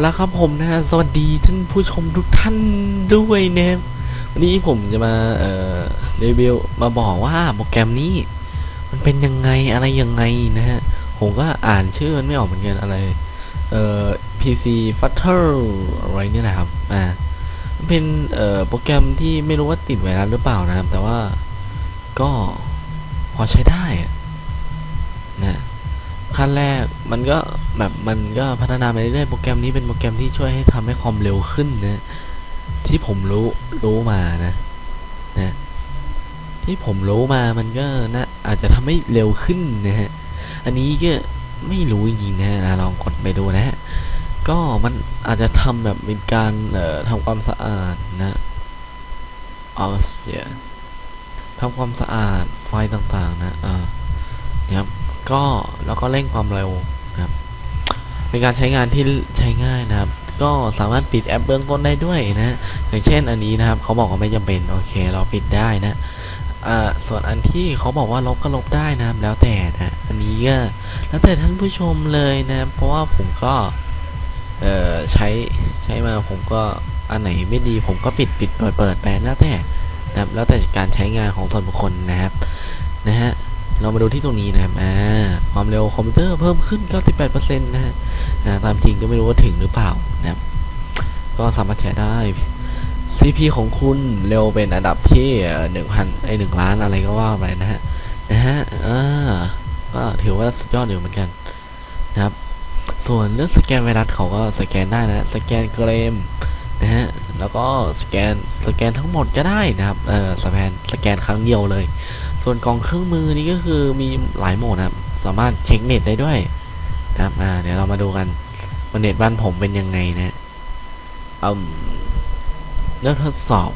แล้วครับผมนะฮะสวัสดีท่านผู้ชมทุกท่านด้วยนะครับวันนี้ผมจะมาเอ่อรีวิวมาบอกว่าโปรแกรมนี้ มันเป็นยังไงอะไรยังไงนะฮะผมก็อ่านชื่อมันไม่ออกเหมือนกันอะไรเอ่อ PC Futter อะไรเนี่ยนะครับอ่ามันเป็นเอ่อโปรแกรมที่ไม่รู้ว่าติดไวรัสหรือเปล่านะครับ แต่ว่าก็พอใช้ได้อะ ขั้นแรกมันก็แบบมันก็พัฒนาไปเรื่อยๆโปรแกรมนี้เป็นโปรแกรมที่ช่วยให้ทำให้คอมเร็วขึ้นนะที่ผมรู้รู้มานะนะที่ผมรู้มามันก็นะอาจจะทำให้เร็วขึ้นนะฮะอันนี้ก็ไม่รู้จริงๆนะฮะลองกดไปดูนะฮะก็มันอาจจะทำแบบเป็นการเอ่อทำความสะอาดนะเอาเสียทำความสะอาดไฟต่างๆนะอ่าเนี่ยครับ ก็แล้วก็เร่งความเร็วนะครับเป็นการใช้งานที่ใช้ง่ายนะครับ ก็สามารถปิดแอปเบื้องต้นได้ด้วยนะอย่างเช่นอันนี้นะครับเขาบอกว่าไม่จำเป็นโอเค เราปิดได้นะอ่าส่วนอันที่เขาบอกว่าลบก็ลบได้นะครับ แล้วแต่นะอันนี้ก็แล้วแต่ท่านผู้ชมเลยนะเพราะว่าผมก็เอ่อใช้ใช้มาผมก็อันไหนไม่ดีผมก็ปิดปิดเปิดเปิดไปแล้วแต่นะครับแล้วแต่การใช้งานของส่วนบุคคลนะครับนะฮะ เรามาดูที่ตรงนี้นะครับอ่าความเร็วคอมพิวเตอร์เพิ่มขึ้น 98%นะฮะตามจริงก็ไม่รู้ว่าถึงหรือเปล่านะครับ ก็สามารถใช้ได้ CP ของคุณเร็วเป็นอันดับที่หนึ่งพันไอหนึ่งล้านอะไรก็ว่าไปนะฮะนะฮะอ่าก็ถือว่าสุดยอดอยู่เหมือนกันนะครับส่วนเรื่องสแกนไวรัสเขาก็สแกนได้นะสแกนเกรมนะฮะแล้วก็สแกนสแกนทั้งหมดก็ได้นะครับเออสแกนสแกนครั้งเดียวเลย ส่วนกล่องเครื่องมือนี่ก็คือมีหลายโหมดนะครับ สามารถเช็คเน็ตได้ด้วยนะครับอ่าเดี๋ยวเรามาดูกันว่าเน็ตบ้านผมเป็นยังไงนะอืมเริ่มทดสอบ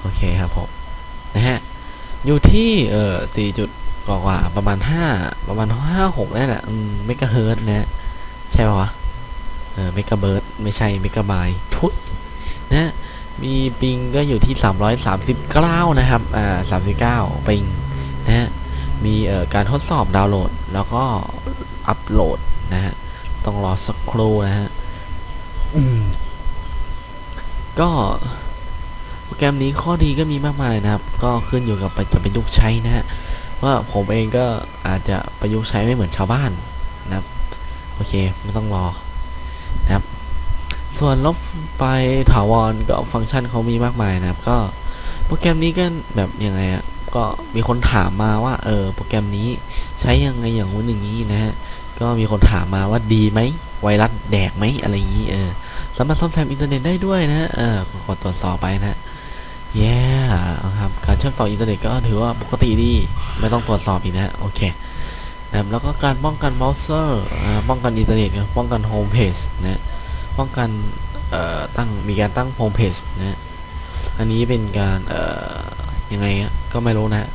โอเคครับผม นะฮะ อยู่ที่เอ่อสี่จุดกว่าประมาณห้าประมาณห้าหกนั่นแหละอืมเมกะเฮิร์ตนะใช่ป่าวะเออเมกะเบิร์ดไม่ใช่เมกะไบทุยนะ มีปิงก็อยู่ที่ 339 นะครับ อ่า 39 ปิงนะฮะ มีเอ่อการทดสอบดาวน์โหลด แล้วก็อัปโหลดนะฮะ ต้องรอสักครู่นะฮะอืมก็โปรแกรมนี้ข้อดีก็มีมากมายนะครับ ก็ขึ้นอยู่กับจะประยุกต์ใช้นะฮะ ว่าผมเองก็อาจจะประยุกต์ใช้ไม่เหมือนชาวบ้านนะครับ โอเค ไม่ต้องรอนะครับ ส่วนลบไปถาวรก็ฟังก์ชันเขามีมากมายนะครับ ก็โปรแกรมนี้ก็แบบยังไงอะก็มีคนถามมาว่า เออโปรแกรมนี้ใช้ยังไงอย่างนู้นอย่างนี้นะฮะก็มีคนถามมาว่าดีไหมไวรัสแดกไหมอะไรอย่างนี้เออสามารถซ่อมแซมอินเทอร์เน็ตได้ด้วยนะฮะเออกดตรวจสอบไปนะฮะแย่ครับการเชื่อมต่ออินเทอร์เน็ตก็ถือว่าปกติดีไม่ต้องตรวจสอบอีกนะฮะโอเคนะแล้วก็การป้องกันเบราว์เซอร์ป้องกันอินเทอร์เน็ตป้องกันโฮมเพจนะ ป้องกันเอ่อตั้งมีการตั้งโฮมเพจนะฮะอันนี้เป็นการเอ่อยังไงอะก็ไม่รู้นะฮะ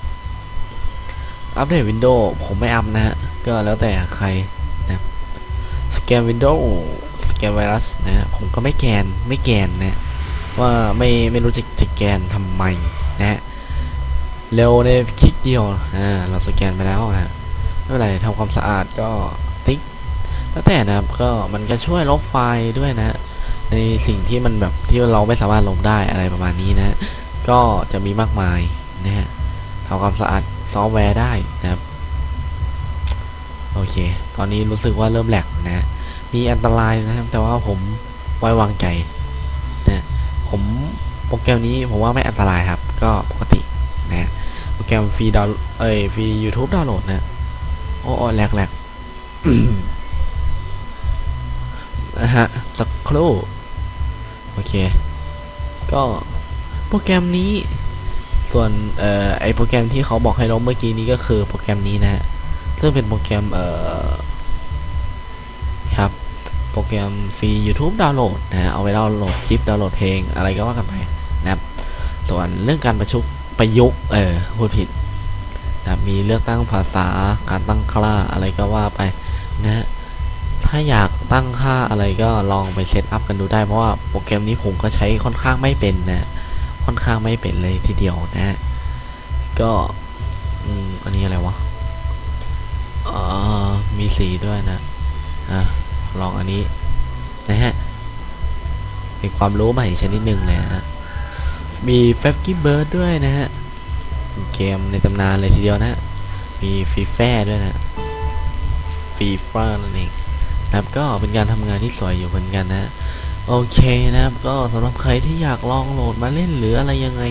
อัปเดตวินโดว์ผมไม่อัพนะฮะ ก็แล้วแต่ใครนะสแกนวินโดว์สแกนไวรัสนะฮะผมก็ไม่แกนไม่แกนนะ ว่าไม่ไม่รู้จะจะแกนทำไมนะฮะเร็วในคลิกเดียวอ่าเราสแกนไปแล้วนะฮะไม่เป็นไรทำความสะอาดก็ แล้วแต่นะครับก็มันก็ช่วยลบไฟล์ด้วยนะ ในสิ่งที่มันแบบที่เราไม่สามารถลบได้อะไรประมาณนี้นะ ก็จะมีมากมายนะฮะทำความสะอาดซอฟต์แวร์ได้นะครับ โอเค ตอนนี้รู้สึกว่าเริ่มแหลกนะ มีอันตรายนะครับ แต่ว่าผมไว้วางใจนะผมโปรแกรมนี้ผมว่าไม่อันตรายครับ ก็ปกตินะโปรแกรมฟรีดาวเอ้ยฟรี YouTube ดาวน์โหลดนะ โอ้โอแหลกแหลก นะฮะ สักครู่ โอเค ก็โปรแกรมนี้ ส่วนเอ่อไอโปรแกรมที่เขาบอกให้ลบเมื่อกี้นี้ก็คือโปรแกรมนี้นะฮะซึ่งเป็นโปรแกรมเอ่อครับโปรแกรมฟรี YouTube ดาวน์โหลดนะฮะเอาไว้ดาวน์โหลดคลิปดาวน์โหลดเพลงอะไรก็ว่ากันไปนะครับ ส่วนเรื่องการประชุกประยุกต์เออพูดผิดนะมีเลือกตั้งภาษาการตั้งค่าอะไรก็ว่าไปนะฮะ ถ้าอยากตั้งค่าอะไรก็ลองไปเซตอัพกันดูได้เพราะว่าโปรแกรมนี้ผมก็ใช้ค่อนข้างไม่เป็นนะ ค่อนข้างไม่เป็นเลยทีเดียวนะ ก็อืมอันนี้อะไรวะอ๋อมีสีด้วยนะอะลองอันนี้นะฮะเป็นความรู้ใหม่ชนิดหนึ่งเลยนะมีแฟบกี้เบิร์ดด้วยนะฮะเป็นเกมในตำนานเลยทีเดียวนะฮะมีฟีแฟด้วยนะฟีฟ้านั่นเอง นะครับก็เป็นการทำงานที่สวยอยู่เหมือนกันนะโอเคนะครับก็สำหรับใครที่อยากลองโหลดมาเล่นหรืออะไรยังไง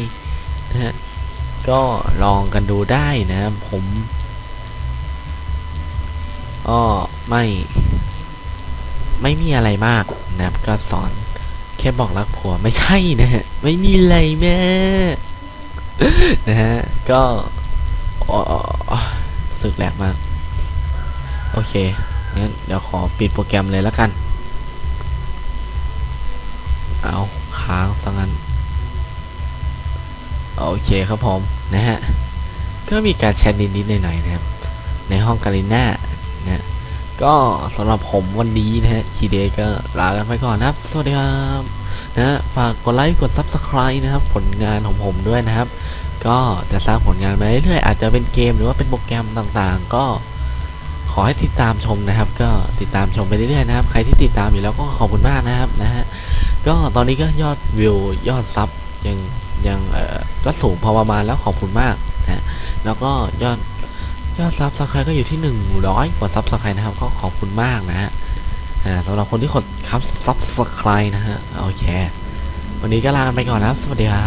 นะฮะก็ลองกันดูได้นะครับผมก็ไม่ ไม่มีอะไรมากนะครับก็สอนแค่บอกรักผัวไม่ใช่นะฮะไม่มีอะไรแม่นะฮะก็อ๋อสึกแหลกมาก โอเค งั้นเดี๋ยวขอปิดโปรแกรมเลยแล้วกัน เอาค้างซะงั้น โอเคครับผมนะฮะ ก็มีการแชทนิดๆหน่อยๆนะครับ ในห้องการิน่านะก็สำหรับผมวันนี้นะฮะคีเดก็ลากันไปก่อนนะครับ สวัสดีครับนะฮะฝากกดไลค์กด Subscribe นะครับ ผลงานของผมด้วยนะครับ ก็จะสร้างผลงานมาเรื่อยๆอาจจะเป็นเกมหรือว่าเป็นโปรแกรมต่างๆ ก็ ขอให้ติดตามชมนะครับ ก็ติดตามชมไปเรื่อยๆนะครับ ใครที่ติดตามอยู่แล้วก็ขอบคุณมากนะครับนะฮะก็ตอนนี้ก็ยอดวิวยอดซับยังยังเอ่อก็สูงพอประมาณแล้วขอบคุณมากนะฮะแล้วก็ยอดยอดซับสไครก็อยู่ที่หนึ่งร้อยกว่าซับสไครนะครับก็ขอบคุณมากนะฮะสำหรับคนที่กดครับซับสไครนะฮะโอเค วันนี้ก็ลาไปก่อนนะครับสวัสดีครับ